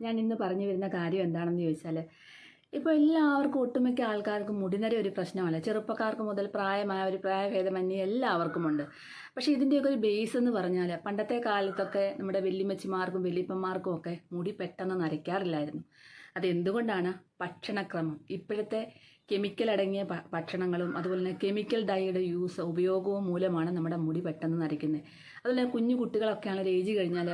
ഞാൻ ഇന്ന് പറഞ്ഞു വരുന്ന കാര്യം എന്താണെന്ന് ചോദിച്ചാൽ ഇപ്പോൾ എല്ലാവർക്കും ഒട്ടുമിക്ക ആൾക്കാർക്കും മുടിനര ഒരു പ്രശ്നമല്ല ചെറുപ്പക്കാർക്ക് മുതൽ പ്രായമായ ഒരു പ്രായഭേദമന്യേ എല്ലാവർക്കുമുണ്ട്. പക്ഷേ ഇതിന്റെയൊക്കെ ഒരു ബേസ് എന്ന് പറഞ്ഞാൽ പണ്ടത്തെ കാലത്തൊക്കെ നമ്മുടെ വെല്ലുമച്ചിമാർക്കും വെല്ലിപ്പന്മാർക്കും ഒക്കെ മുടി പെട്ടെന്ന് നരയ്ക്കാറില്ലായിരുന്നു. അതെന്തുകൊണ്ടാണ് ഭക്ഷണക്രമം? ഇപ്പോഴത്തെ കെമിക്കൽ അടങ്ങിയ ഭക്ഷണങ്ങളും അതുപോലെ തന്നെ കെമിക്കൽ ഡൈയുടെ യൂസ് ഉപയോഗവും മൂലമാണ് നമ്മുടെ മുടി പെട്ടെന്ന് നരയ്ക്കുന്നത്. അതുപോലെ കുഞ്ഞു കുട്ടികളൊക്കെയാണ് ആണെങ്കിൽ ഏജ് കഴിഞ്ഞാൽ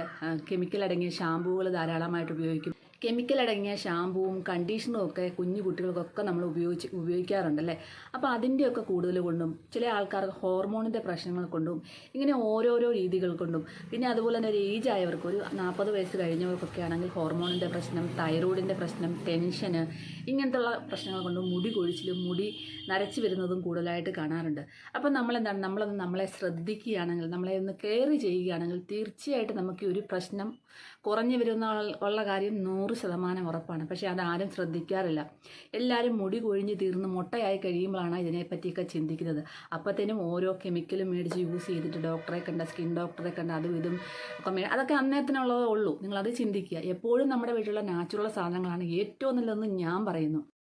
കെമിക്കൽ അടങ്ങിയ ഷാമ്പൂകൾ ധാരാളമായിട്ട് ഉപയോഗിക്കും. കെമിക്കൽ അടങ്ങിയ ഷാമ്പൂവും കണ്ടീഷണറും ഒക്കെ കുഞ്ഞു കുട്ടികൾക്കൊക്കെ നമ്മൾ ഉപയോഗിച്ച് ഉപയോഗിക്കാറുണ്ടല്ലേ? അപ്പോൾ അതിന്റെയൊക്കെ കൂടുതൽ കൊണ്ടും ചില ആൾക്കാർക്ക് ഹോർമോണിന്റെ പ്രശ്നങ്ങൾ കൊണ്ടും ഇങ്ങനെ ഓരോരോ രീതികൾ കൊണ്ടും പിന്നെ അതുപോലെ തന്നെ ഒരു ഏജ് ആയവർക്ക് ഒരു നാൽപ്പത് വയസ്സ് കഴിഞ്ഞവർക്കൊക്കെ ആണെങ്കിൽ ഹോർമോണിന്റെ പ്രശ്നം തൈറോയിഡിന്റെ പ്രശ്നം ടെൻഷന് ഇങ്ങനത്തുള്ള പ്രശ്നങ്ങൾ കൊണ്ടും മുടി കൊഴിച്ചിലും മുടി നരച്ചു വരുന്നതും കൂടുതലായിട്ട് കാണാറുണ്ട്. അപ്പം നമ്മളെന്താണ് നമ്മളൊന്ന് നമ്മളെ ശ്രദ്ധിക്കുകയാണെങ്കിൽ നമ്മളെ ഒന്ന് കെയർ ചെയ്യുകയാണെങ്കിൽ തീർച്ചയായിട്ടും നമുക്ക് ഒരു പ്രശ്നം കുറഞ്ഞു വരുന്ന ഉള്ള കാര്യം നൂറ് ശതമാനം ഉറപ്പാണ്. പക്ഷേ അതാരും ശ്രദ്ധിക്കാറില്ല. എല്ലാവരും മുടി കൊഴിഞ്ഞ് തീർന്ന് മുട്ടയായി കഴിയുമ്പോഴാണ് ഇതിനെപ്പറ്റിയൊക്കെ ചിന്തിക്കുന്നത്. അപ്പോഴത്തേനും ഓരോ കെമിക്കലും മേടിച്ച് യൂസ് ചെയ്തിട്ട് ഡോക്ടറെ കണ്ട സ്കിൻ ഡോക്ടറെ കണ്ട അതും ഇതും ഒക്കെ മേ അതൊക്കെ അന്നേരത്തിനുള്ളതേ ഉള്ളൂ. നിങ്ങളത് ചിന്തിക്കുക. എപ്പോഴും നമ്മുടെ വീട്ടിലുള്ള നാച്ചുറൽ സാധനങ്ങളാണ് ഏറ്റവും നല്ലതെന്ന് ഞാൻ പറയുന്നു.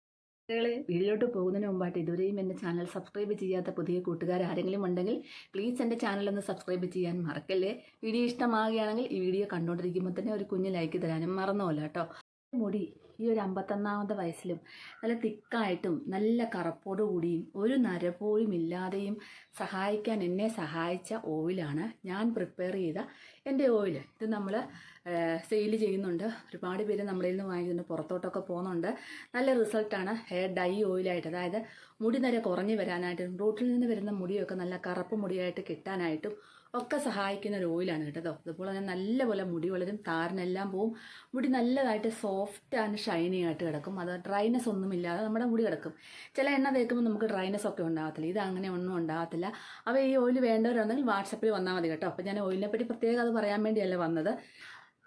കുട്ടികളെ വീട്ടിലോട്ട് പോകുന്നതിന് മുമ്പായിട്ട് ഇതുവരെയും എന്റെ ചാനൽ സബ്സ്ക്രൈബ് ചെയ്യാത്ത പുതിയ കൂട്ടുകാർ ആരെങ്കിലും ഉണ്ടെങ്കിൽ പ്ലീസ് എന്റെ ചാനൽ ഒന്ന് സബ്സ്ക്രൈബ് ചെയ്യാൻ മറക്കല്ലേ. വീഡിയോ ഇഷ്ടമാകുകയാണെങ്കിൽ ഈ വീഡിയോ കണ്ടുകൊണ്ടിരിക്കുമ്പോൾ തന്നെ ഒരു കുഞ്ഞ് ലൈക്ക് തരാനും മറന്നുമല്ല കേട്ടോ. മുടി ഈ ഒരു അമ്പത്തൊന്നാമത്തെ വയസ്സിലും നല്ല തിക്കായിട്ടും നല്ല കറപ്പോട് കൂടിയും ഒരു നര പോലും ഇല്ലാതെയും സഹായിക്കാൻ എന്നെ സഹായിച്ച ഓയിലാണ് ഞാൻ പ്രിപ്പയർ ചെയ്ത എന്റെ ഓയിൽ ഇത് നമ്മൾ സെയിൽ ചെയ്യുന്നുണ്ട്. ഒരുപാട് പേര് നമ്മളിൽ നിന്ന് വാങ്ങിക്കുന്നുണ്ട് പുറത്തോട്ടൊക്കെ പോകുന്നുണ്ട്. നല്ല റിസൾട്ടാണ് ഹെയർ ഡൈ ഓയിലായിട്ട് അതായത് മുടി നര കുറഞ്ഞു വരാനായിട്ടും റൂട്ടിൽ നിന്ന് വരുന്ന മുടിയൊക്കെ നല്ല കറുപ്പ് മുടിയായിട്ട് കിട്ടാനായിട്ടും ഒക്കെ സഹായിക്കുന്ന ഒരു ഓയിലാണ് കേട്ടോ. അതുപോലെ തന്നെ നല്ലപോലെ മുടി വളരും താരനെല്ലാം പോവും. മുടി നല്ലതായിട്ട് സോഫ്റ്റ് ആൻഡ് ഷൈനി ആയിട്ട് കിടക്കും. അത് ഡ്രൈനെസ് ഒന്നും ഇല്ലാതെ നമ്മുടെ മുടി കിടക്കും. ചില എണ്ണ തേക്കുമ്പോൾ നമുക്ക് ഡ്രൈനെസ് ഒക്കെ ഉണ്ടാകത്തില്ല. ഇത് അങ്ങനെ ഒന്നും ഉണ്ടാകത്തില്ല. അപ്പോൾ ഈ ഓയിൽ വേണ്ടവരുണ്ടെങ്കിൽ വാട്സപ്പിൽ വന്നാൽ മതി കേട്ടോ. അപ്പോൾ ഞാൻ ഓയിലിനെ പറ്റി പ്രത്യേകം അത് പറയാൻ വേണ്ടിയല്ല വന്നത്.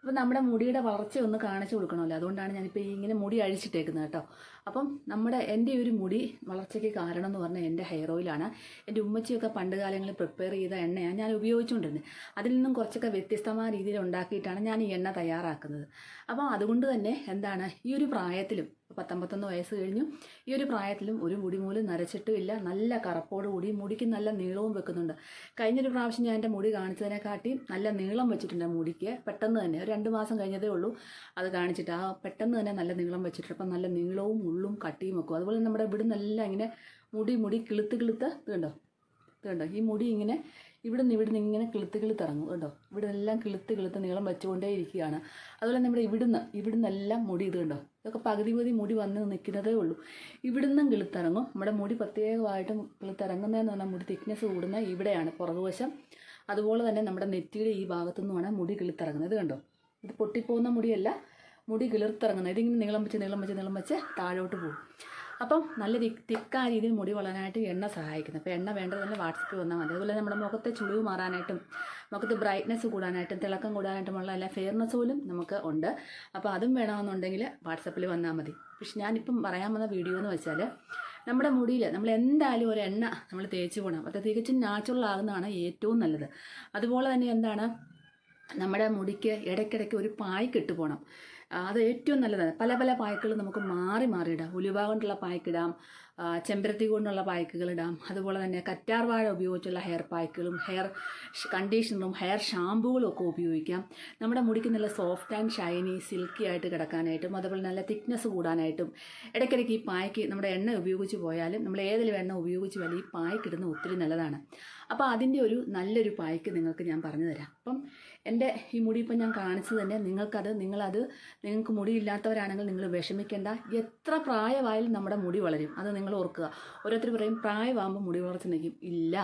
അപ്പോൾ നമ്മുടെ മുടിയുടെ വളർച്ച ഒന്ന് കാണിച്ചു കൊടുക്കണമല്ലോ. അതുകൊണ്ടാണ് ഞാനിപ്പോൾ ഇങ്ങനെ മുടി അഴിച്ചിട്ടേക്കുന്നത് കേട്ടോ. അപ്പം നമ്മുടെ എന്റെ ഒരു മുടി വളർച്ചയ്ക്ക് കാരണം എന്ന് പറഞ്ഞാൽ എന്റെ ഹെയർ ഓയിലാണ് എന്റെ ഉമ്മച്ചിയൊക്കെ പണ്ട് കാലങ്ങളിൽ പ്രിപ്പയർ ചെയ്ത എണ്ണയാണ് ഞാൻ ഉപയോഗിച്ചുകൊണ്ടിരുന്നത് അതിൽ നിന്നും കുറച്ചൊക്കെ വ്യത്യസ്തമായ രീതിയിൽ ഉണ്ടാക്കിയിട്ടാണ് ഞാൻ ഈ എണ്ണ തയ്യാറാക്കുന്നത്. അപ്പം അതുകൊണ്ട് തന്നെ എന്താണ് ഈ ഒരു പ്രായത്തിലും പത്തൊമ്പത്തൊന്ന് വയസ്സ് കഴിഞ്ഞു. ഈ ഒരു പ്രായത്തിലും ഒരു മുടി മൂലം നരച്ചിട്ടുമില്ല. നല്ല കറുപ്പോട് കൂടി മുടിക്ക് നല്ല നീളവും വെക്കുന്നുണ്ട്. കഴിഞ്ഞൊരു പ്രാവശ്യം ഞാൻ എന്റെ മുടി കാണിച്ചതിനെക്കാട്ടി നല്ല നീളം വെച്ചിട്ടുണ്ട് മുടിക്ക്. പെട്ടെന്ന് തന്നെ ഒരു രണ്ട് മാസം കഴിഞ്ഞതേ ഉള്ളൂ അത് കാണിച്ചിട്ട്. ആ പെട്ടെന്ന് തന്നെ നല്ല നീളം വെച്ചിട്ടുണ്ട്. അപ്പം നല്ല നീളവും ഉള്ളും കട്ടിയും വെക്കും അതുപോലെ നമ്മുടെ ഇവിടെ നിന്നെല്ലാം ഇങ്ങനെ മുടി മുടി കിളുത്ത് കിളുത്ത് തീണ്ടോ തീണ്ടോ ഈ മുടി ഇങ്ങനെ ഇവിടുന്ന് ഇവിടുന്ന് ഇങ്ങനെ കിളുത്ത് കിളുത്ത് ഇറങ്ങും കേട്ടോ. ഇവിടെ എല്ലാം കിളുത്ത് കിളുത്ത് നീളം വെച്ചുകൊണ്ടേ ഇരിക്കുകയാണ്. അതുപോലെ നമ്മുടെ ഇവിടുന്ന് ഇവിടുന്ന് എല്ലാം മുടി ഇത് കണ്ടോ? ഇതൊക്കെ പകുതി പകുതി മുടി വന്ന് നിൽക്കുന്നതേ ഉള്ളൂ. ഇവിടുന്നും കിളുത്തിറങ്ങും. നമ്മുടെ മുടി പ്രത്യേകമായിട്ടും കിളുത്തിറങ്ങുന്നതെന്ന് പറഞ്ഞാൽ മുടി തിക്നെസ് കൂടുന്ന ഇവിടെയാണ് പുറകുവശം. അതുപോലെ തന്നെ നമ്മുടെ നെറ്റിയുടെ ഈ ഭാഗത്തുനിന്നുമാണ് മുടി കിളുത്തിറങ്ങുന്നത്. കണ്ടോ? ഇത് പൊട്ടിപ്പോകുന്ന മുടിയല്ല മുടി കിളിർത്തിറങ്ങുന്നത്. ഇതിങ്ങനെ നീളം വെച്ച് നീളം വെച്ച് നീളം വെച്ച് താഴോട്ട് പോകും. അപ്പം നല്ല തിക്കായ രീതിയിൽ മുടി വളരാനായിട്ട് എണ്ണ സഹായിക്കുന്നു. അപ്പോൾ എണ്ണ വേണ്ടത് തന്നെ വാട്സപ്പിൽ വന്നാൽ മതി. അതുപോലെ നമ്മുടെ മുഖത്തെ ചുളിവ് മാറാനായിട്ടും മുഖത്ത് ബ്രൈറ്റ്നസ് കൂടാനായിട്ടും തിളക്കം കൂടാനായിട്ടുമുള്ള എല്ലാ ഫെയർനെസ് പോലും നമുക്ക് ഉണ്ട്. അപ്പോൾ അതും വേണമെന്നുണ്ടെങ്കിൽ വാട്സപ്പിൽ വന്നാൽ മതി. പക്ഷെ ഞാനിപ്പം പറയാൻ വന്ന വീഡിയോ എന്ന് വെച്ചാൽ നമ്മുടെ മുടിയിൽ നമ്മൾ എന്തായാലും ഒരു എണ്ണ നമ്മൾ തേച്ച് പോകണം അത് തികച്ചും നാച്ചുറൽ ആകുന്നതാണ് ഏറ്റവും നല്ലത്. അതുപോലെ തന്നെ എന്താണ്? നമ്മുടെ മുടിക്ക് ഇടയ്ക്കിടയ്ക്ക് ഒരു പായ്ക്കിട്ട് പോകണം അത് ഏറ്റവും നല്ലതാണ്. പല പല പായ്ക്കൾ നമുക്ക് മാറി മാറി ഇടാം ഉലുവ കൊണ്ടുള്ള പായ്ക്കിടാം ചെമ്പരത്തി കൊണ്ടുള്ള പായ്ക്കുകൾ ഇടാം. അതുപോലെ തന്നെ കറ്റാർ വാഴ ഉപയോഗിച്ചുള്ള ഹെയർ പായ്ക്കുകളും ഹെയർ കണ്ടീഷണറും ഹെയർ ഷാമ്പുകളും ഒക്കെ ഉപയോഗിക്കാം. നമ്മുടെ മുടിക്ക് നല്ല സോഫ്റ്റ് ആൻഡ് ഷൈനി സിൽക്കി ആയിട്ട് കിടക്കാനായിട്ടും അതുപോലെ നല്ല തിക്നെസ് കൂടാനായിട്ടും ഇടയ്ക്കിടയ്ക്ക് ഈ പായ്ക്ക് നമ്മുടെ എണ്ണ ഉപയോഗിച്ച് പോയാലും നമ്മൾ ഏതെങ്കിലും എണ്ണ ഉപയോഗിച്ച് പോയാലും ഈ പായ്ക്ക് ഇടുന്ന ഒത്തിരി നല്ലതാണ്. അപ്പോൾ അതിന്റെ ഒരു നല്ലൊരു പായ്ക്ക് നിങ്ങൾക്ക് ഞാൻ പറഞ്ഞു തരാം. അപ്പം എന്റെ ഈ മുടി ഇപ്പം ഞാൻ കാണിച്ചത് തന്നെ നിങ്ങൾക്കത് നിങ്ങളത് നിങ്ങൾക്ക് മുടിയില്ലാത്തവരാണെങ്കിൽ നിങ്ങൾ വിഷമിക്കേണ്ട. എത്ര പ്രായമായാലും നമ്മുടെ മുടി വളരും. അത് നിങ്ങൾ ഓർക്കുക. ഓരോരുത്തർ പറയും പ്രായമാകുമ്പോൾ മുടി വളർച്ച നിൽക്കും ഇല്ല.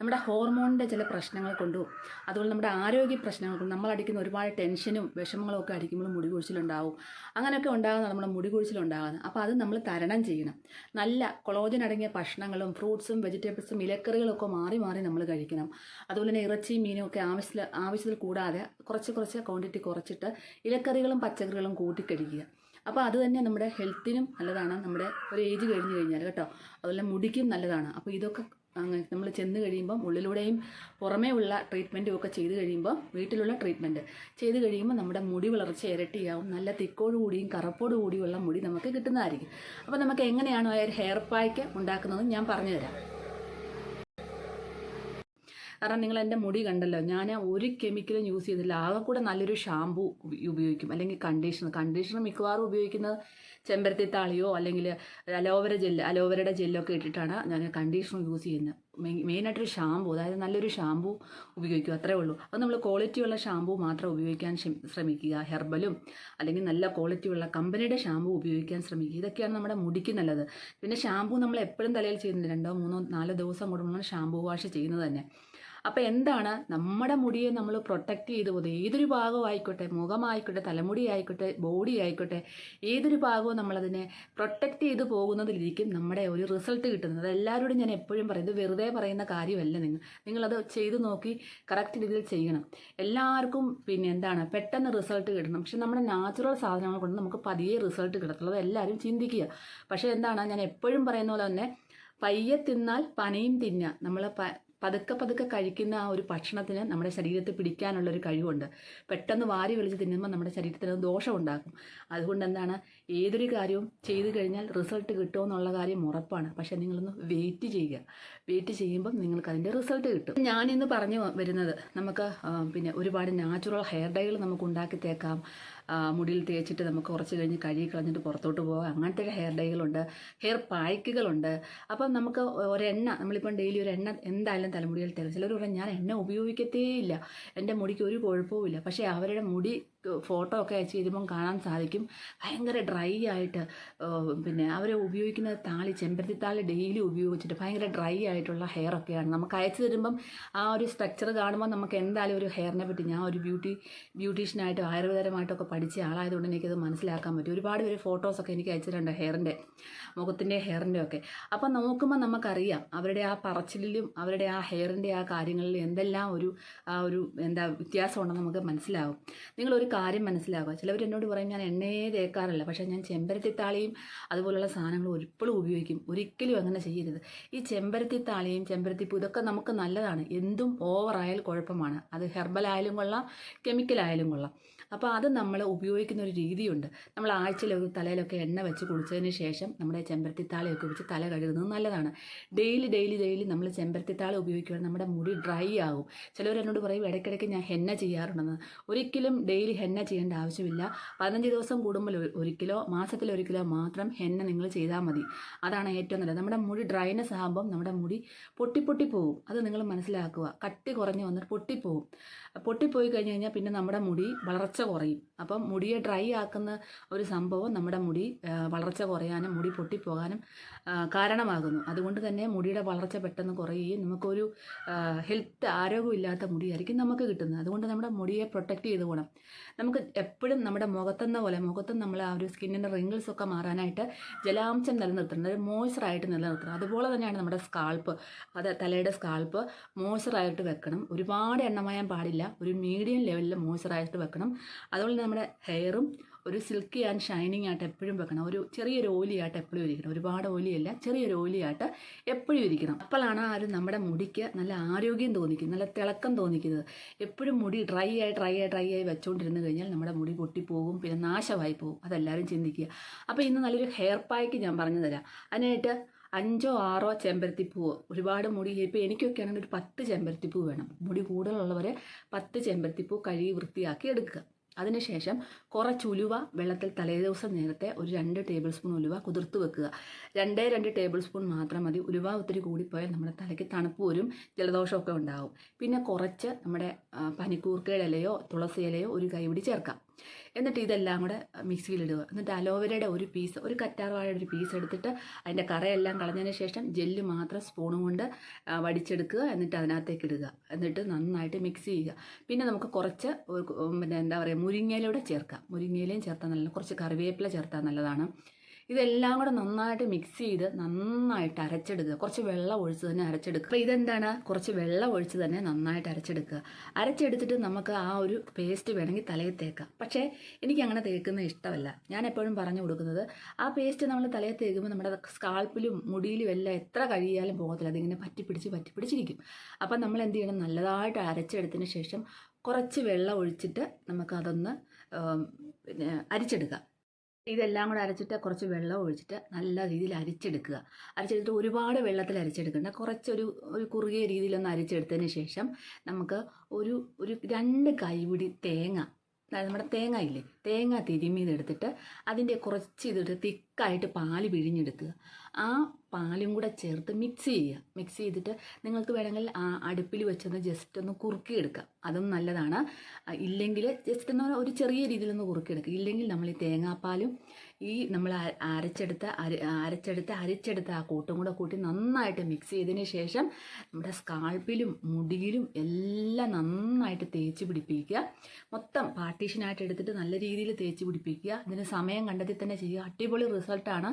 നമ്മുടെ ഹോർമോണിന്റെ ചില പ്രശ്നങ്ങൾ കൊണ്ടും അതുപോലെ നമ്മുടെ ആരോഗ്യ പ്രശ്നങ്ങൾ കൊണ്ടും നമ്മൾ അടിക്കുന്ന ഒരുപാട് ടെൻഷനും വിഷമങ്ങളും ഒക്കെ അടിക്കുമ്പോൾ മുടി കൊഴിച്ചിലുണ്ടാവും. അങ്ങനെയൊക്കെ ഉണ്ടാകുന്ന നമ്മുടെ മുടി കൊഴിച്ചിലുണ്ടാകുന്നത് അപ്പോൾ അത് നമ്മൾ തരണം ചെയ്യണം. നല്ല കൊളോജൻ അടങ്ങിയ ഭക്ഷണങ്ങളും ഫ്രൂട്ട്സും വെജിറ്റബിൾസും ഇലക്കറികളൊക്കെ മാറി മാറി നമ്മൾ കഴിക്കണം. അതുപോലെ തന്നെ ഇറച്ചിയും മീനും ഒക്കെ ആവശ്യത്തിൽ ആവശ്യത്തിൽ കൂടാതെ കുറച്ച് കുറച്ച് ക്വാണ്ടിറ്റി കുറച്ചിട്ട് ഇലക്കറികളും പച്ചക്കറികളും കൂട്ടി കഴിക്കുക. അപ്പോൾ അത് തന്നെ നമ്മുടെ ഹെൽത്തിനും നല്ലതാണ്. നമ്മുടെ ഒരു ഏജ് കഴിഞ്ഞ് കഴിഞ്ഞാൽ കേട്ടോ. അതുപോലെ മുടിക്കും നല്ലതാണ്. അപ്പോൾ ഇതൊക്കെ അങ്ങനെ നമ്മൾ ചെന്ന് കഴിയുമ്പം ഉള്ളിലൂടെയും പുറമേ ഉള്ള ട്രീറ്റ്മെന്റും ഒക്കെ ചെയ്ത് കഴിയുമ്പോൾ വീട്ടിലുള്ള ട്രീറ്റ്മെന്റ് ചെയ്ത് കഴിയുമ്പോൾ നമ്മുടെ മുടി വളർച്ച ഇരട്ടിയാവും. നല്ല തിക്കോട് കൂടിയും കറുപ്പോട് കൂടിയുള്ള മുടി നമുക്ക് കിട്ടുന്നതായിരിക്കും. അപ്പോൾ നമുക്ക് എങ്ങനെയാണോ ഹെയർ പായ്ക്ക് ഉണ്ടാക്കുന്നത് ഞാൻ പറഞ്ഞു തരാം കാരണം നിങ്ങൾ എന്റെ മുടി കണ്ടല്ലോ ഞാൻ ഒരു കെമിക്കലും യൂസ് ചെയ്തില്ല. ആകെ കൂടെ നല്ലൊരു ഷാമ്പു ഉപയോഗിക്കും അല്ലെങ്കിൽ കണ്ടീഷണർ കണ്ടീഷണർ മിക്കവാറും ഉപയോഗിക്കുന്നത് ചെമ്പരത്തി താളിയോ അല്ലെങ്കിൽ അലോവര ജെല്ല് അലോവരയുടെ ജെല്ലൊക്കെ ഇട്ടിട്ടാണ് ഞാൻ കണ്ടീഷണർ യൂസ് ചെയ്യുന്നത്. മെയിനായിട്ടൊരു ഷാമ്പു അതായത് നല്ലൊരു ഷാമ്പു ഉപയോഗിക്കും അത്രേ ഉള്ളൂ. അത് നമ്മൾ ക്വാളിറ്റി ഉള്ള ഷാമ്പു മാത്രം ഉപയോഗിക്കാൻ ശ്രമിക്കുക. ഹെർബലും അല്ലെങ്കിൽ നല്ല ക്വാളിറ്റി ഉള്ള കമ്പനിയുടെ ഷാമ്പു ഉപയോഗിക്കാൻ ശ്രമിക്കുക. ഇതൊക്കെയാണ് നമ്മുടെ മുടിക്ക് നല്ലത്. പിന്നെ ഷാമ്പു നമ്മൾ എപ്പോഴും തലയിൽ ചെയ്യുന്നത് രണ്ടോ മൂന്നോ നാലോ ദിവസം കൂടുമ്പോൾ ഷാമ്പു വാഷ് ചെയ്യുന്നത് തന്നെ. അപ്പോൾ എന്താണ്? നമ്മുടെ മുടിയെ നമ്മൾ പ്രൊട്ടക്റ്റ് ചെയ്ത് പോകുന്നത് ഏതൊരു ഭാഗവും ആയിക്കോട്ടെ മുഖമായിക്കോട്ടെ തലമുടി ആയിക്കോട്ടെ ബോഡി ആയിക്കോട്ടെ ഏതൊരു ഭാഗവും നമ്മളതിനെ പ്രൊട്ടക്റ്റ് ചെയ്ത് പോകുന്നതിലിരിക്കും നമ്മുടെ ഒരു റിസൾട്ട് കിട്ടുന്നത്. എല്ലാവരോടും ഞാൻ എപ്പോഴും പറയുന്നത് വെറുതെ പറയുന്ന കാര്യമല്ല നിങ്ങൾ. നിങ്ങളത് ചെയ്ത് നോക്കി കറക്റ്റ് രീതിയിൽ ചെയ്യണം. എല്ലാവർക്കും പിന്നെ എന്താണ്? പെട്ടെന്ന് റിസൾട്ട് കിട്ടണം. പക്ഷെ നമ്മുടെ നാച്ചുറൽ സാധനങ്ങൾ കൊണ്ട് നമുക്ക് പതിയെ റിസൾട്ട് കിട്ടത്തുള്ളൂ. എല്ലാവരും ചിന്തിക്കുക. പക്ഷേ എന്താണ്? ഞാൻ എപ്പോഴും പറയുന്ന പോലെ തന്നെ പയ്യെ തിന്നാൽ പനയും തിന്നുക. നമ്മൾ പതുക്കെ പതുക്കെ കഴിക്കുന്ന ആ ഒരു ഭക്ഷണത്തിന് നമ്മുടെ ശരീരത്തിൽ പിടിക്കാനുള്ള ഒരു കഴിവുണ്ട്. പെട്ടെന്ന് വാരി വലിച്ച് തിന്നുമ്പോൾ നമ്മുടെ ശരീരത്തിന് ദോഷം ഉണ്ടാക്കും. അതുകൊണ്ട് എന്താണ്? ഏതൊരു കാര്യവും ചെയ്തു കഴിഞ്ഞാൽ റിസൾട്ട് കിട്ടുമെന്നുള്ള കാര്യം ഉറപ്പാണ്. പക്ഷെ നിങ്ങളൊന്ന് വെയിറ്റ് ചെയ്യുക. വെയിറ്റ് ചെയ്യുമ്പോൾ നിങ്ങൾക്ക് അതിന്റെ റിസൾട്ട് കിട്ടും. ഞാനിന്ന് പറഞ്ഞു വരുന്നത് നമുക്ക് പിന്നെ ഒരുപാട് നാച്ചുറൽ ഹെയർ ഡൈകൾ നമുക്ക് ഉണ്ടാക്കി തേക്കാം. മുടിയിൽ തേച്ചിട്ട് നമുക്ക് കുറച്ച് കഴിഞ്ഞ് കഴുകി കളഞ്ഞിട്ട് പുറത്തോട്ട് പോകാം അങ്ങനത്തെ ഹെയർ ഡൈകളുണ്ട് ഹെയർ പായ്ക്കുകളുണ്ട് അപ്പം നമുക്ക് ഒരെണ്ണ നമ്മളിപ്പം ഡെയിലി ഒരു എണ്ണ എന്തായാലും തലമുടിയിൽ തേക്കും ചിലർ പറയാം ഞാൻ എണ്ണ ഉപയോഗിക്കത്തേ ഇല്ല. എന്റെ മുടിക്ക് ഒരു കുഴപ്പവും പക്ഷേ അവരുടെ മുടി ഫോട്ടോ ഒക്കെ അയച്ച് തരുമ്പം കാണാൻ സാധിക്കും. ഭയങ്കര ഡ്രൈ ആയിട്ട് പിന്നെ അവർ ഉപയോഗിക്കുന്ന താളി ചെമ്പരത്തി താളി ഡെയിലി ഉപയോഗിച്ചിട്ട് ഭയങ്കര ഡ്രൈ ആയിട്ടുള്ള ഹെയർ ഒക്കെയാണ്. നമുക്ക് അയച്ചു തരുമ്പം ആ ഒരു സ്ട്രക്ചർ കാണുമ്പോൾ നമുക്ക് എന്തായാലും ഒരു ഹെയറിനെ പറ്റി ഞാൻ ഒരു ബ്യൂട്ടി ബ്യൂട്ടീഷ്യനായിട്ടും ആയുർവേദമായിട്ടൊക്കെ പഠിച്ച ആളായതുകൊണ്ട് എനിക്കത് മനസ്സിലാക്കാൻ പറ്റും. ഒരുപാട് പേര് ഫോട്ടോസൊക്കെ എനിക്ക് അയച്ചിട്ടുണ്ട് ഹെയറിന്റെ മുഖത്തിന്റെ ഹെയറിന്റെ ഒക്കെ. അപ്പം നോക്കുമ്പോൾ നമുക്കറിയാം അവരുടെ ആ പറച്ചിലും അവരുടെ ആ ഹെയറിന്റെ ആ കാര്യങ്ങളിലും എന്തെല്ലാം ഒരു ആ ഒരു എന്താ വ്യത്യാസമുണ്ടെന്ന് നമുക്ക് മനസ്സിലാവും. നിങ്ങളൊരു കാര്യം മനസ്സിലാവുക ചിലവർ എന്നോട് പറയും ഞാൻ എണ്ണയെ തേക്കാറില്ല. പക്ഷേ ഞാൻ ചെമ്പരത്തി താളിയും അതുപോലുള്ള സാധനങ്ങൾ ഒരിപ്പോഴും ഉപയോഗിക്കും. ഒരിക്കലും അങ്ങനെ ചെയ്യരുത്. ഈ ചെമ്പരത്തി താളിയും ചെമ്പരത്തിപ്പൂ ഇതൊക്കെ നമുക്ക് നല്ലതാണ്. എന്തും ഓവറായാൽ കുഴപ്പമാണ്. അത് ഹെർബലായാലും കൊള്ളാം കെമിക്കലായാലും കൊള്ളാം. അപ്പോൾ അത് നമ്മൾ ഉപയോഗിക്കുന്ന ഒരു രീതിയുണ്ട്. നമ്മൾ ആഴ്ചയിൽ ഒരു തലയിലൊക്കെ എണ്ണ വെച്ച് കുളിച്ചതിന് ശേഷം നമ്മുടെ ചെമ്പരത്തിത്താളിയൊക്കെ വെച്ച് തല കഴുകുന്നത് നല്ലതാണ്. ഡെയിലി ഡെയിലി ഡെയിലി നമ്മൾ ചെമ്പരത്തിത്താളി ഉപയോഗിക്കുകയാണെങ്കിൽ നമ്മുടെ മുടി ഡ്രൈ ആകും ചിലവർ എന്നോട് പറയും ഇടയ്ക്കിടയ്ക്ക് ഞാൻ ഹെന്ന ചെയ്യാറുണ്ടെന്ന്. ഒരിക്കലും ഡെയിലി ഹെന്ന ചെയ്യേണ്ട ആവശ്യമില്ല. പതിനഞ്ച് ദിവസം കൂടുമ്പോൾ ഒരു- ഒരിക്കലോ മാസത്തിൽ ഒരിക്കലോ മാത്രം ഹെന്ന നിങ്ങൾ ചെയ്താൽ മതി. അതാണ് ഏറ്റവും നല്ലത്. നമ്മുടെ മുടി ഡ്രൈനെസ് ആകുമ്പം നമ്മുടെ മുടി പൊട്ടി പൊട്ടി പോകും അത് നിങ്ങൾ മനസ്സിലാക്കുക. കട്ടി കുറഞ്ഞ് വന്നിട്ട് പൊട്ടിപ്പോവും. പൊട്ടിപ്പോയി കഴിഞ്ഞ് കഴിഞ്ഞാൽ പിന്നെ നമ്മുടെ മുടി വളർച്ച കുറയും. അപ്പം മുടിയെ ഡ്രൈ ആക്കുന്ന ഒരു സംഭവം നമ്മുടെ മുടി വളർച്ച കുറയാനും മുടി പൊട്ടിപ്പോകാനും കാരണമാകുന്നു. അതുകൊണ്ട് തന്നെ മുടിയുടെ വളർച്ച പെട്ടെന്ന് കുറയുകയും നമുക്കൊരു ഹെൽത്ത് ആരോഗ്യമില്ലാത്ത മുടിയായിരിക്കും നമുക്ക് കിട്ടുന്നത്. അതുകൊണ്ട് നമ്മുടെ മുടിയെ പ്രൊട്ടക്റ്റ് ചെയ്ത് പോകണം. നമുക്ക് എപ്പോഴും നമ്മുടെ മുഖത്തെന്ന പോലെ മുഖത്തും നമ്മൾ ആ ഒരു സ്കിന്നിന്റെ റിങ്കിൾസ് ഒക്കെ മാറാനായിട്ട് ജലാംശം നിലനിർത്തുന്നത് ഒരു മോയ്സ്ചറായിട്ട് നിലനിർത്തണം. അതുപോലെ തന്നെയാണ് നമ്മുടെ സ്കാൾപ്പ്. അത് തലയുടെ സ്കാൾപ്പ് മോയ്സ്ചറായിട്ട് വെക്കണം. ഒരുപാട് എണ്ണമയം പാടില്ല. ഒരു മീഡിയം ലെവലിൽ മോയ്സ്ചറായിട്ട് വെക്കണം. തന്നെ നമ്മുടെ ഹെയറും ഒരു സിൽക്കി ആൻഡ് ഷൈനിങ് ആയിട്ട് എപ്പോഴും വെക്കണം. ഒരു ചെറിയൊരു ഓലിയായിട്ട് എപ്പോഴും ഇരിക്കണം ഒരുപാട് ഓലിയല്ല ചെറിയൊരു ഓലിയായിട്ട് എപ്പോഴും ഇരിക്കണം അപ്പോഴാണ് ആ ഒരു നമ്മുടെ മുടിക്ക് നല്ല ആരോഗ്യം തോന്നിക്കുന്നത് നല്ല തിളക്കം തോന്നിക്കുന്നത്. എപ്പോഴും മുടി ഡ്രൈ ആയി ഡ്രൈ ആയി ഡ്രൈ ആയി വെച്ചുകൊണ്ടിരുന്ന് കഴിഞ്ഞാൽ നമ്മുടെ മുടി പൊട്ടിപ്പോകും പിന്നെ നാശമായി പോകും. അതെല്ലാവരും ചിന്തിക്കുക. അപ്പോൾ ഇന്ന് നല്ലൊരു ഹെയർ പായ്ക്ക് ഞാൻ പറഞ്ഞു തരാം. അതിനായിട്ട് അഞ്ചോ ആറോ ചെമ്പരത്തിപ്പൂവ് ഒരുപാട് മുടി ഇപ്പോൾ എനിക്കൊക്കെ ആണെങ്കിൽ ഒരു പത്ത് ചെമ്പരത്തിപ്പൂ വേണം. മുടി കൂടുതലുള്ളവരെ പത്ത് ചെമ്പരത്തിപ്പൂ കഴുകി വൃത്തിയാക്കി എടുക്കുക. അതിനുശേഷം കുറച്ച് ഉലുവ വെള്ളത്തിൽ തലേദിവസം നേരത്തെ ഒരു രണ്ട് ടേബിൾ സ്പൂൺ ഉലുവ കുതിർത്ത് വെക്കുക. രണ്ടേ രണ്ട് ടേബിൾ സ്പൂൺ മാത്രം മതി. ഉലുവ ഒത്തിരി കൂടിപ്പോയാൽ നമ്മുടെ തലയ്ക്ക് തണുപ്പ് വരും ജലദോഷമൊക്കെ ഉണ്ടാവും. പിന്നെ കുറച്ച് നമ്മുടെ പനിക്കൂർക്കയുടെ ഇലയോ തുളസി ഇലയോ ഒരു കൈപിടി ചേർക്കാം. എന്നിട്ട് ഇതെല്ലാം കൂടെ മിക്സിയിലിടുക. എന്നിട്ട് അലോവേരയുടെ ഒരു പീസ് ഒരു കറ്റാർവാഴയുടെ ഒരു പീസ് എടുത്തിട്ട് അതിന്റെ കറയെല്ലാം കളഞ്ഞതിന് ശേഷം ജെല്ല് മാത്രം സ്പൂണും കൊണ്ട് വടിച്ചെടുക്കുക. എന്നിട്ട് അതിനകത്തേക്ക് ഇടുക. എന്നിട്ട് നന്നായിട്ട് മിക്സ് ചെയ്യുക. പിന്നെ നമുക്ക് കുറച്ച് പിന്നെ എന്താ പറയുക മുരിങ്ങയിലൂടെ ചേർക്കാം. മുരിങ്ങയിലയും ചേർത്താൽ നല്ല കുറച്ച് കറിവേപ്പില ചേർത്താൽ നല്ലതാണ്. ഇതെല്ലാം കൂടെ നന്നായിട്ട് മിക്സ് ചെയ്ത് നന്നായിട്ട് അരച്ചെടുക്കുക. കുറച്ച് വെള്ളം ഒഴിച്ച് തന്നെ അരച്ചെടുക്കുക. അപ്പോൾ ഇതെന്താണ്? കുറച്ച് വെള്ളം ഒഴിച്ച് തന്നെ നന്നായിട്ട് അരച്ചെടുക്കുക. അരച്ചെടുത്തിട്ട് നമുക്ക് ആ ഒരു പേസ്റ്റ് വേണമെങ്കിൽ തലയിൽ തേക്കാം. പക്ഷേ എനിക്ക് അങ്ങനെ തേക്കുന്നത് ഇഷ്ടമല്ല. ഞാൻ എപ്പോഴും പറഞ്ഞു കൊടുക്കുന്നത് ആ പേസ്റ്റ് നമ്മൾ തലയിൽ തേക്കുമ്പോൾ നമ്മുടെ സ്കാൾപ്പിലും മുടിയിലും എല്ലാം എത്ര കഴിയാലും പോകത്തില്ല. അതിങ്ങനെ പറ്റിപ്പിടിച്ച് പറ്റിപ്പിടിച്ചിരിക്കും. അപ്പം നമ്മൾ എന്ത് ചെയ്യണം? നല്ലതായിട്ട് അരച്ചെടുത്തതിന് ശേഷം കുറച്ച് വെള്ളം ഒഴിച്ചിട്ട് നമുക്കതൊന്ന് പിന്നെ അരിച്ചെടുക്കാം. ഇതെല്ലാം കൂടെ അരച്ചിട്ട് കുറച്ച് വെള്ളം ഒഴിച്ചിട്ട് നല്ല രീതിയിൽ അരിച്ചെടുക്കുക. അരിച്ചെടുത്തിട്ട് ഒരുപാട് വെള്ളത്തിൽ അരച്ചെടുക്കേണ്ട. കുറച്ചൊരു ഒരു കുറുകിയ രീതിയിലൊന്ന് അരിച്ചെടുത്തതിന് ശേഷം നമുക്ക് ഒരു ഒരു രണ്ട് കൈപിടി തേങ്ങ. അതായത് നമ്മുടെ തേങ്ങ ഇല്ലേ? തേങ്ങ തിരുമ്മിയതെടുത്തിട്ട് അതിന്റെ കുറച്ച് ഇതിട്ട് തിക്കായിട്ട് പാൽ പിഴിഞ്ഞെടുക്കുക. ആ പാലും കൂടെ ചേർത്ത് മിക്സ് ചെയ്യുക. മിക്സ് ചെയ്തിട്ട് നിങ്ങൾക്ക് വേണമെങ്കിൽ അടുപ്പിൽ വെച്ചൊന്ന് ജസ്റ്റ് ഒന്ന് കുറുക്കിയെടുക്കുക. അതും നല്ലതാണ്. ഇല്ലെങ്കിൽ ജസ്റ്റ് ഒന്ന് ഒരു ചെറിയ രീതിയിലൊന്ന് കുറുക്കിയെടുക്കുക. ഇല്ലെങ്കിൽ നമ്മൾ ഈ തേങ്ങാപ്പാലും ഈ നമ്മൾ അരച്ചെടുത്ത അരച്ചെടുത്ത അര- അരച്ചെടുത്ത് അരിച്ചെടുത്ത ആ കൂട്ടും കൂടെ കൂട്ടി നന്നായിട്ട് മിക്സ് ചെയ്തതിന് ശേഷം നമ്മുടെ സ്കാൾപ്പിലും മുടിയിലും എല്ലാം നന്നായിട്ട് തേച്ച് പിടിപ്പിക്കുക. മൊത്തം പാർട്ടീഷനായിട്ട് എടുത്തിട്ട് നല്ല രീതിയിൽ തേച്ച് പിടിപ്പിക്കുക. ഇതിന് സമയം കണ്ടെത്തി തന്നെ ചെയ്യുക. അടിപൊളി റിസൾട്ടാണ്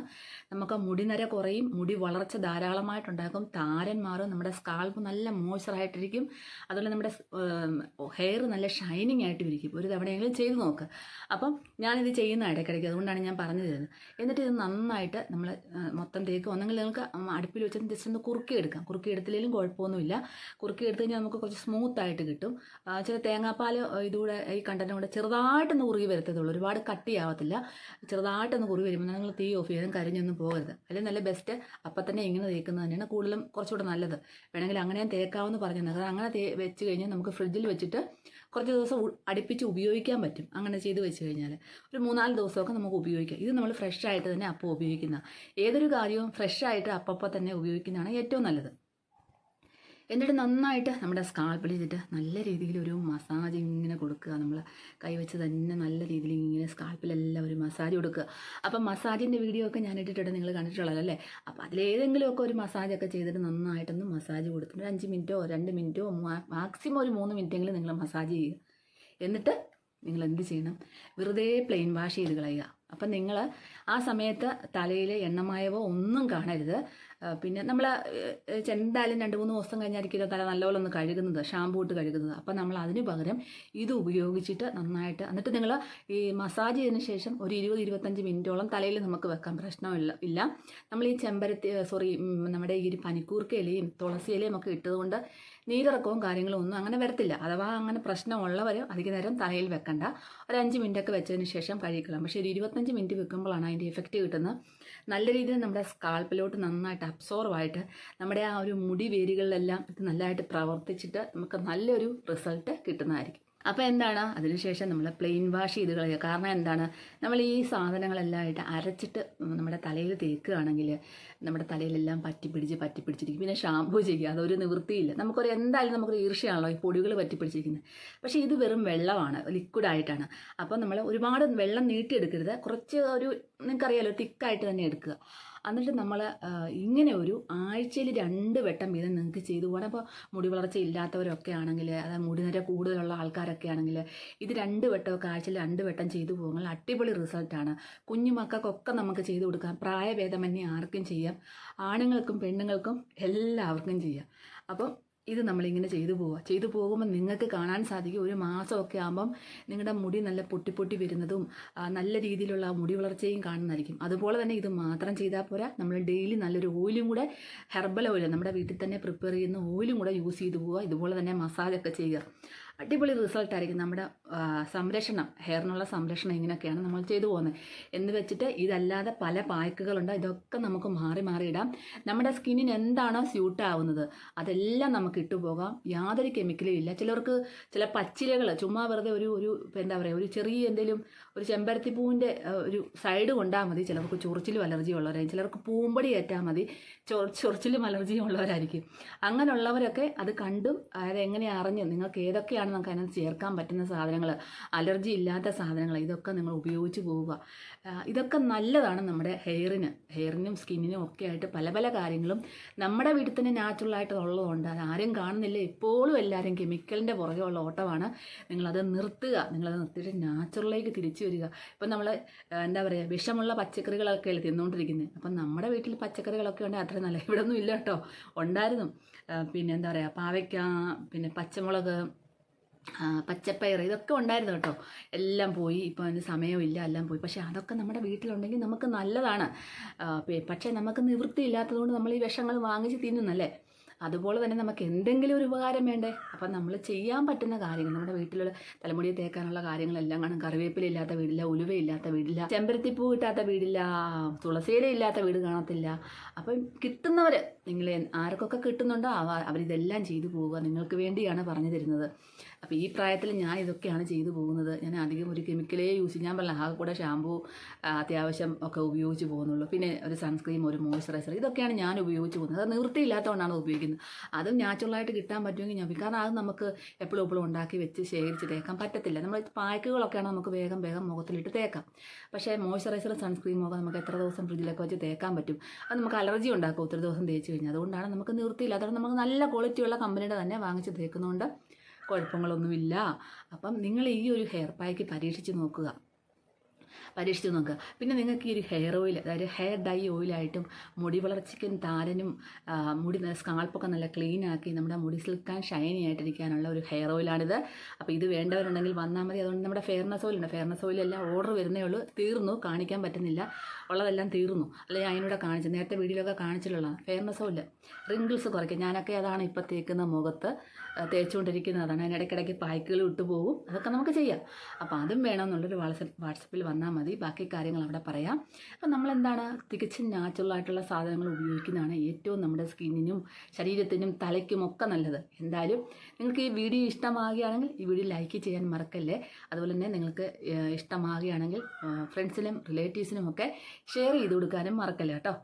നമുക്ക് മുടിനര കുറയും. മുടി വളർച്ച ധാരാളമായിട്ടുണ്ടാക്കും താരൻ മാറും നമ്മുടെ സ്കാൾപ്പ് നല്ല മോയ്സ്ചറായിട്ടിരിക്കും അതുപോലെ നമ്മുടെ ഹെയർ നല്ല ഷൈനിങ് ആയിട്ട് ഇരിക്കും ഒരു തവണയെങ്കിലും ചെയ്ത് നോക്ക്. അപ്പം ഞാനിത് ചെയ്യുന്ന ഇടയ്ക്കിടയ്ക്ക് അതുകൊണ്ടാണ് ഞാൻ പറഞ്ഞു തരുന്നത് എന്നിട്ട് ഇത് നന്നായിട്ട് നമ്മൾ മൊത്തം തേക്കും ഒന്നെങ്കിൽ നിങ്ങൾക്ക് അടുപ്പിൽ വെച്ചിട്ട് ജസ്റ്റ് ഒന്ന് കുറുക്കി എടുക്കാം കുറുക്കി എടുത്തില്ലെങ്കിലും കുഴപ്പമൊന്നുമില്ല. കുറുക്കി എടുത്തു കഴിഞ്ഞാൽ നമുക്ക് കുറച്ച് സ്മൂത്ത് ആയിട്ട് കിട്ടും. ചില തേങ്ങാപ്പാൽ ഇതുകൂടെ ഈ കണ്ടന്റും കൂടെ ചെറുതായിട്ടൊന്ന് കുറുകി വരത്തതുള്ളൂ ഒരുപാട് കട്ടിയാവത്തില്ല ചെറുതായിട്ടൊന്ന് കുറി വരുമ്പോൾ നിങ്ങൾ തീ ഓഫ് ചെയ്തും കരിഞ്ഞൊന്നും പോകരുത്. അല്ലെങ്കിൽ നല്ല ബെസ്റ്റ് അപ്പം തന്നെ ഇങ്ങനെ തേക്കുന്നത് തന്നെയാണ് കൂടുതലും കുറച്ചുകൂടെ നല്ലത്. വേണമെങ്കിൽ അങ്ങനെ തേക്കാമെന്ന് പറഞ്ഞു കാരണം അങ്ങനെ വെച്ച് കഴിഞ്ഞാൽ നമുക്ക് ഫ്രിഡ്ജിൽ വെച്ചിട്ട് കുറച്ച് ദിവസം അടുപ്പിച്ച് ഉപയോഗിക്കാൻ പറ്റും. അങ്ങനെ ചെയ്ത് വെച്ച് കഴിഞ്ഞാൽ. ഒരു മൂന്നാൽ ദിവസമൊക്കെ നമുക്ക് ഉപയോഗിക്കാം. ഇത് നമ്മൾ ഫ്രഷ് ആയിട്ട് തന്നെ അപ്പോൾ ഉപയോഗിക്കുന്ന. ഏതൊരു കാര്യവും ഫ്രഷ് ആയിട്ട് അപ്പപ്പോൾ തന്നെ ഉപയോഗിക്കുന്നതാണ് ഏറ്റവും നല്ലത്. എന്നിട്ട് നന്നായിട്ട് നമ്മുടെ സ്കാൾപ്പിൽ ചെയ്തിട്ട് നല്ല രീതിയിൽ ഒരു മസാജ് ഇങ്ങനെ കൊടുക്കുക. നമ്മൾ കൈവച്ച് തന്നെ നല്ല രീതിയിൽ ഇങ്ങനെ സ്കാൾപ്പിലെല്ലാം ഒരു മസാജ് കൊടുക്കുക. അപ്പം മസാജിന്റെ വീഡിയോ ഒക്കെ ഞാൻ ഇട്ടിട്ടുണ്ട്. നിങ്ങൾ കണ്ടിട്ടുള്ളതല്ലേ? അല്ലേ അപ്പം അതിലേതെങ്കിലുമൊക്കെ ഒരു മസാജൊക്കെ ചെയ്തിട്ട് നന്നായിട്ടൊന്ന് മസാജ് കൊടുത്തിട്ട് ഒരു അഞ്ച് മിനിറ്റോ രണ്ട് മിനിറ്റോ മാക്സിമം ഒരു മൂന്ന് മിനിറ്റെങ്കിലും നിങ്ങൾ മസാജ് ചെയ്യുക. എന്നിട്ട് നിങ്ങൾ എന്ത് ചെയ്യണം? വെറുതെ പ്ലെയിൻ വാഷ് ചെയ്ത് കളയുക. അപ്പം നിങ്ങൾ ആ സമയത്ത് തലയിൽ എണ്ണമയമോ ഒന്നും കാണരുത്. പിന്നെ നമ്മൾ എന്തായാലും രണ്ട് മൂന്ന് ദിവസം കഴിഞ്ഞായിരിക്കും തല നല്ലപോലെ ഒന്ന് കഴുകുന്നത് ഷാമ്പൂ ഇട്ട് കഴുകുന്നത്. അപ്പം നമ്മൾ അതിന് പകരം ഇത് ഉപയോഗിച്ചിട്ട് നന്നായിട്ട് എന്നിട്ട് നിങ്ങൾ ഈ മസാജ് ചെയ്തതിന് ശേഷം ഒരു ഇരുപത് ഇരുപത്തഞ്ച് മിനിറ്റോളം തലയിൽ നമുക്ക് വെക്കാൻ പ്രശ്നമില്ല ഇല്ല. നമ്മൾ ഈ ചെമ്പരത്തി സോറി നമ്മുടെ ഈ പനിക്കൂർക്ക ഇലയും തുളസി ഇലയും ഒക്കെ ഇട്ടതുകൊണ്ട് നീരിറക്കവും കാര്യങ്ങളും ഒന്നും അങ്ങനെ വരത്തില്ല. അഥവാ അങ്ങനെ പ്രശ്നമുള്ളവർ അധിക നേരം തലയിൽ വെക്കണ്ട. ഒരു അഞ്ച് മിനിറ്റ് ഒക്കെ വെച്ചതിന് ശേഷം കഴിക്കണം പക്ഷേ ഒരു ഇരുപത്തഞ്ച് മിനിറ്റ് വെക്കുമ്പോഴാണ് അതിന്റെ എഫക്റ്റ് കിട്ടുന്നത്. നല്ല രീതിയിൽ നമ്മുടെ സ്കാൾപ്പിലോട്ട് നന്നായിട്ട് അബ്സോർവ് ആയിട്ട് നമ്മുടെ ആ ഒരു മുടി വേരുകളിലെല്ലാം ഇത് നല്ലതായിട്ട് പ്രവർത്തിച്ചിട്ട് നമുക്ക് നല്ലൊരു റിസൾട്ട് കിട്ടുന്നതായിരിക്കും. അപ്പോൾ എന്താണ്? അതിനുശേഷം നമ്മൾ പ്ലെയിൻ വാഷ് ചെയ്ത് കളയുക. കാരണം എന്താണ്? നമ്മൾ ഈ സാധനങ്ങളെല്ലാം ആയിട്ട് അരച്ചിട്ട് നമ്മുടെ തലയിൽ തേക്കുകയാണെങ്കിൽ നമ്മുടെ തലയിലെല്ലാം പറ്റിപ്പിടിച്ച് പറ്റിപ്പിടിച്ചിരിക്കും പിന്നെ ഷാമ്പൂ ചെയ്യുക അതൊരു നിവൃത്തിയില്ല. നമുക്കൊരു എന്തായാലും നമുക്കൊരു ഈർഷയാണല്ലോ ഈ പൊടികൾ പറ്റിപ്പിടിച്ചിരിക്കുന്നത് പക്ഷേ ഇത് വെറും വെള്ളമാണ് ലിക്വിഡായിട്ടാണ് അപ്പോൾ നമ്മൾ ഒരുപാട് വെള്ളം നീട്ടിയെടുക്കരുത്. കുറച്ച് ഒരു നിങ്ങൾക്കറിയാലോ തിക്കായിട്ട് തന്നെ എടുക്കുക. എന്നിട്ട് നമ്മൾ ഇങ്ങനെ ഒരു ആഴ്ചയിൽ രണ്ട് വട്ടം വീതം നിങ്ങൾക്ക് ചെയ്തു പോകണം. അപ്പോൾ മുടി വളർച്ച ഇല്ലാത്തവരൊക്കെ ആണെങ്കിൽ അതായത് മുടി നിര കൂടുതലുള്ള ആൾക്കാരൊക്കെ ആണെങ്കിൽ ഇത് രണ്ട് വട്ടമൊക്കെ ആഴ്ചയിൽ രണ്ട് വട്ടം ചെയ്തു പോകുമ്പോൾ അടിപൊളി റിസൾട്ടാണ് കുഞ്ഞു മക്കൾക്കൊക്കെ നമുക്ക് ചെയ്തു കൊടുക്കാം. പ്രായഭേദമന്യേ ആർക്കും ചെയ്യാം. ആണുങ്ങൾക്കും പെണ്ണുങ്ങൾക്കും എല്ലാവർക്കും ചെയ്യാം. അപ്പം ഇത് നമ്മളിങ്ങനെ ചെയ്തു പോവുക ചെയ്തു പോകുമ്പോൾ നിങ്ങൾക്ക് കാണാൻ സാധിക്കും. ഒരു മാസമൊക്കെ ആകുമ്പം നിങ്ങളുടെ മുടി നല്ല പൊട്ടി പൊട്ടി വരുന്നതും നല്ല രീതിയിലുള്ള മുടി വളർച്ചയും കാണുന്നതായിരിക്കും. അതുപോലെ തന്നെ ഇത് മാത്രം ചെയ്താൽ പോരാ. നമ്മൾ ഡെയിലി നല്ലൊരു ഓയിലും കൂടെ ഹെർബൽ ഓയിൽ നമ്മുടെ വീട്ടിൽ തന്നെ പ്രിപ്പയർ ചെയ്യുന്ന ഓയിലും കൂടെ യൂസ് ചെയ്തു പോവുക ഇതുപോലെ തന്നെ മസാജൊക്കെ ചെയ്യുക. അടിപൊളി റിസൾട്ട് ആയിരിക്കും നമ്മുടെ സംരക്ഷണം ഹെയറിനുള്ള സംരക്ഷണം ഇങ്ങനെയൊക്കെയാണ് നമ്മൾ ചെയ്തു പോകുന്നത്. എന്ന് വെച്ചിട്ട് ഇതല്ലാതെ പല പായ്ക്കുകളുണ്ട്. ഇതൊക്കെ നമുക്ക് മാറി മാറി ഇടാം. നമ്മുടെ സ്കിന്നിന് എന്താണോ സ്യൂട്ട് ആവുന്നത് അതെല്ലാം നമുക്ക് ഇട്ടുപോകാം യാതൊരു കെമിക്കലും ഇല്ല. ചിലർക്ക് ചില പച്ചിലകൾ ചുമ്മാ വെറുതെ ഒരു ഒരു എന്താ പറയുക ഒരു ചെറിയ എന്തെങ്കിലും ഒരു ചെമ്പരത്തി പൂവിന്റെ ഒരു സൈഡ് കൊണ്ടാൽ മതി. ചിലർക്ക് ചൊറിച്ചിലും അലർജി ഉള്ളവരായിരിക്കും. ചിലർക്ക് പൂമ്പടി ഏറ്റാൽ മതി. ചൊറിച്ചിലും അലർജിയും ഉള്ളവരായിരിക്കും. അങ്ങനെയുള്ളവരൊക്കെ അത് കണ്ടും അതെങ്ങനെ അറിഞ്ഞ് നിങ്ങൾക്ക് ഏതൊക്കെയാണ് എന്തൊക്കെയാണ് നമുക്ക് അതിനകത്ത് ചേർക്കാൻ പറ്റുന്ന സാധനങ്ങൾ? അലർജി ഇല്ലാത്ത സാധനങ്ങൾ ഇതൊക്കെ നിങ്ങൾ ഉപയോഗിച്ച് പോവുക. ഇതൊക്കെ നല്ലതാണ് നമ്മുടെ ഹെയറിന്. ഹെയറിനും സ്കിന്നിനും ഒക്കെ ആയിട്ട് പല പല കാര്യങ്ങളും നമ്മുടെ വീട്ടിൽ തന്നെ നാച്ചുറലായിട്ട് ഉള്ളതുകൊണ്ട് അത് ആരും കാണുന്നില്ല. ഇപ്പോഴും എല്ലാവരും കെമിക്കലിന്റെ പുറകെ ഉള്ള ഓട്ടമാണ്. നിങ്ങളത് നിർത്തുക. നിങ്ങളത് നിർത്തിയിട്ട് നാച്ചുറലിലേക്ക് തിരിച്ചു വരിക. ഇപ്പം നമ്മൾ എന്താ പറയുക വിഷമുള്ള പച്ചക്കറികളൊക്കെ അല്ലേ തിന്നുകൊണ്ടിരിക്കുന്നത് അപ്പം നമ്മുടെ വീട്ടിൽ പച്ചക്കറികളൊക്കെ ഉണ്ടെങ്കിൽ അത്ര നല്ല. ഇവിടെ ഒന്നും ഇല്ല കേട്ടോ. ഉണ്ടായിരുന്നു. പിന്നെ എന്താ പറയുക പാവയ്ക്ക പിന്നെ പച്ചമുളക് പച്ചപ്പയർ ഇതൊക്കെ ഉണ്ടായിരുന്നു കേട്ടോ. എല്ലാം പോയി. ഇപ്പോൾ അതിന് സമയമില്ല എല്ലാം പോയി. പക്ഷേ അതൊക്കെ നമ്മുടെ വീട്ടിലുണ്ടെങ്കിൽ നമുക്ക് നല്ലതാണ്. പക്ഷേ നമുക്ക് നിവൃത്തിയില്ലാത്തതുകൊണ്ട് നമ്മൾ ഈ വിഷങ്ങൾ വാങ്ങിച്ച് തിന്നുന്നല്ലേ? അതുപോലെ തന്നെ നമുക്ക് എന്തെങ്കിലും ഒരു ഉപകാരം വേണ്ടേ? അപ്പം നമ്മൾ ചെയ്യാൻ പറ്റുന്ന കാര്യങ്ങൾ നമ്മുടെ വീട്ടിലുള്ള തലമുടി തേക്കാനുള്ള കാര്യങ്ങളെല്ലാം കാണും. കറിവേപ്പില ഇല്ലാത്ത വീടില്ല ഉലുവയില്ലാത്ത വീടില്ല ചെമ്പരത്തിപ്പൂ കിട്ടാത്ത വീടില്ല തുളസിയില ഇല്ലാത്ത വീട് കാണത്തില്ല. അപ്പം കിട്ടുന്നവർ നിങ്ങൾ ആർക്കൊക്കെ കിട്ടുന്നുണ്ടോ അവ അവരിതെല്ലാം ചെയ്തു പോവുക. നിങ്ങൾക്ക് വേണ്ടിയാണ് പറഞ്ഞു തരുന്നത്. അപ്പോൾ ഈ പ്രായത്തിൽ ഞാൻ ഇതൊക്കെയാണ് ചെയ്തു പോകുന്നത്. ഞാൻ അധികം ഒരു കെമിക്കലേ യൂസ് ഞാൻ പറഞ്ഞ ആകെ കൂടെ ഷാമ്പൂ അത്യാവശ്യം ഒക്കെ ഉപയോഗിച്ച് പോകുന്നുള്ളൂ. പിന്നെ ഒരു സൺസ്ക്രീം ഒരു മോയ്സ്ചറൈസർ ഇതൊക്കെയാണ് ഞാൻ ഉപയോഗിച്ച് പോകുന്നത്. അത് നിവൃത്തിയില്ലാത്തതുകൊണ്ടാണ് ഉപയോഗിക്കുന്നത്. അതും നാച്ചുറലായിട്ട് കിട്ടാൻ പറ്റുമെങ്കിൽ ഞാൻ കാരണം അത് നമുക്ക് എപ്പോഴും എപ്പോഴും ഉണ്ടാക്കി വെച്ച് ശേഖരിച്ച് തേക്കാൻ പറ്റത്തില്ല. നമ്മൾ പായ്ക്കുകളൊക്കെയാണ് നമുക്ക് വേഗം വേഗം മുഖത്തിലിട്ട് തേക്കാം. പക്ഷേ മോയ്സ്ചറൈസറും സൺസ്ക്രീമും ഒക്കെ നമുക്ക് എത്ര ദിവസം ഫ്രിഡ്ജിലൊക്കെ വെച്ച് തേക്കാൻ പറ്റും? അത് നമുക്ക് അലർജി ഉണ്ടാക്കും. ഒത്തിരി ദിവസം തേച്ച് കഴിഞ്ഞാൽ. അതുകൊണ്ടാണ് നമുക്ക് നിവൃത്തിയില്ല അതുകൊണ്ട് നമുക്ക് നല്ല ക്വാളിറ്റിയുള്ള കമ്പനിയുടെ തന്നെ വാങ്ങിച്ച് തേക്കുന്നതുകൊണ്ട് കുഴപ്പങ്ങളൊന്നുമില്ല. അപ്പം നിങ്ങൾ ഈ ഒരു ഹെയർ പാക്ക് പരീക്ഷിച്ച് നോക്കുക. പരീക്ഷിച്ച് നോക്കുക പിന്നെ നിങ്ങൾക്ക് ഈ ഒരു ഹെയർ ഓയിൽ അതായത് ഹെയർ ഡൈ ഓയിലായിട്ടും മുടി വളർച്ചയ്ക്കും താരനും മുടി മുടി സ്കാൾപ്പൊക്കെ നല്ല ക്ലീൻ ആക്കി നമ്മുടെ മുടി സിൽക്കാൻ ഷൈനി ആയിട്ടിരിക്കാനുള്ള ഒരു ഹെയർ ഓയിലാണിത് അപ്പോൾ ഇത് വേണ്ടവരുണ്ടെങ്കിൽ വന്നാൽ മതി. അതുകൊണ്ട് നമ്മുടെ ഫെയർനെസ് ഓയിലുണ്ട് ഫെയർനെസ് ഓയിലെല്ലാം ഓർഡർ വരുന്നേ ഉള്ളൂ. തീർന്നു. കാണിക്കാൻ പറ്റുന്നില്ല. ഉള്ളതെല്ലാം തീർന്നു. അല്ലെങ്കിൽ അതിനൂടെ കാണിച്ചു നേരത്തെ വീഡിയോയിലൊക്കെ കാണിച്ചിട്ടുള്ള ഫെയർനെസ് ഓയിൽ റിങ്കിൾസ് കുറയ്ക്കും ഞാനൊക്കെ അതാണ് ഇപ്പോൾ തേക്കുന്ന മുഖത്ത് തേച്ചുകൊണ്ടിരിക്കുന്നതാണ് അതിന് ഇടയ്ക്കിടയ്ക്ക് പായ്ക്കുകൾ വിട്ടുപോകും അതൊക്കെ നമുക്ക് ചെയ്യാം. അപ്പോൾ അതും വേണമെന്നുള്ളൊരു വാട്സപ്പ് വാട്സപ്പിൽ വന്നാൽ മതി. ബാക്കി കാര്യങ്ങൾ അവിടെ പറയാം. അപ്പം നമ്മളെന്താണ്? തികച്ചും നാച്ചുറലായിട്ടുള്ള സാധനങ്ങൾ ഉപയോഗിക്കുന്നതാണ് ഏറ്റവും നമ്മുടെ സ്കിന്നിനും ശരീരത്തിനും തലയ്ക്കും ഒക്കെ നല്ലത്. എന്തായാലും നിങ്ങൾക്ക് ഈ വീഡിയോ ഇഷ്ടമാകുകയാണെങ്കിൽ ഈ വീഡിയോ ലൈക്ക് ചെയ്യാൻ മറക്കല്ലേ? അതുപോലെ തന്നെ നിങ്ങൾക്ക് ഇഷ്ടമാകുകയാണെങ്കിൽ ഫ്രണ്ട്സിനും റിലേറ്റീവ്സിനും ഒക്കെ ഷെയർ ചെയ്ത് കൊടുക്കാനും മറക്കല്ലേ കേട്ടോ?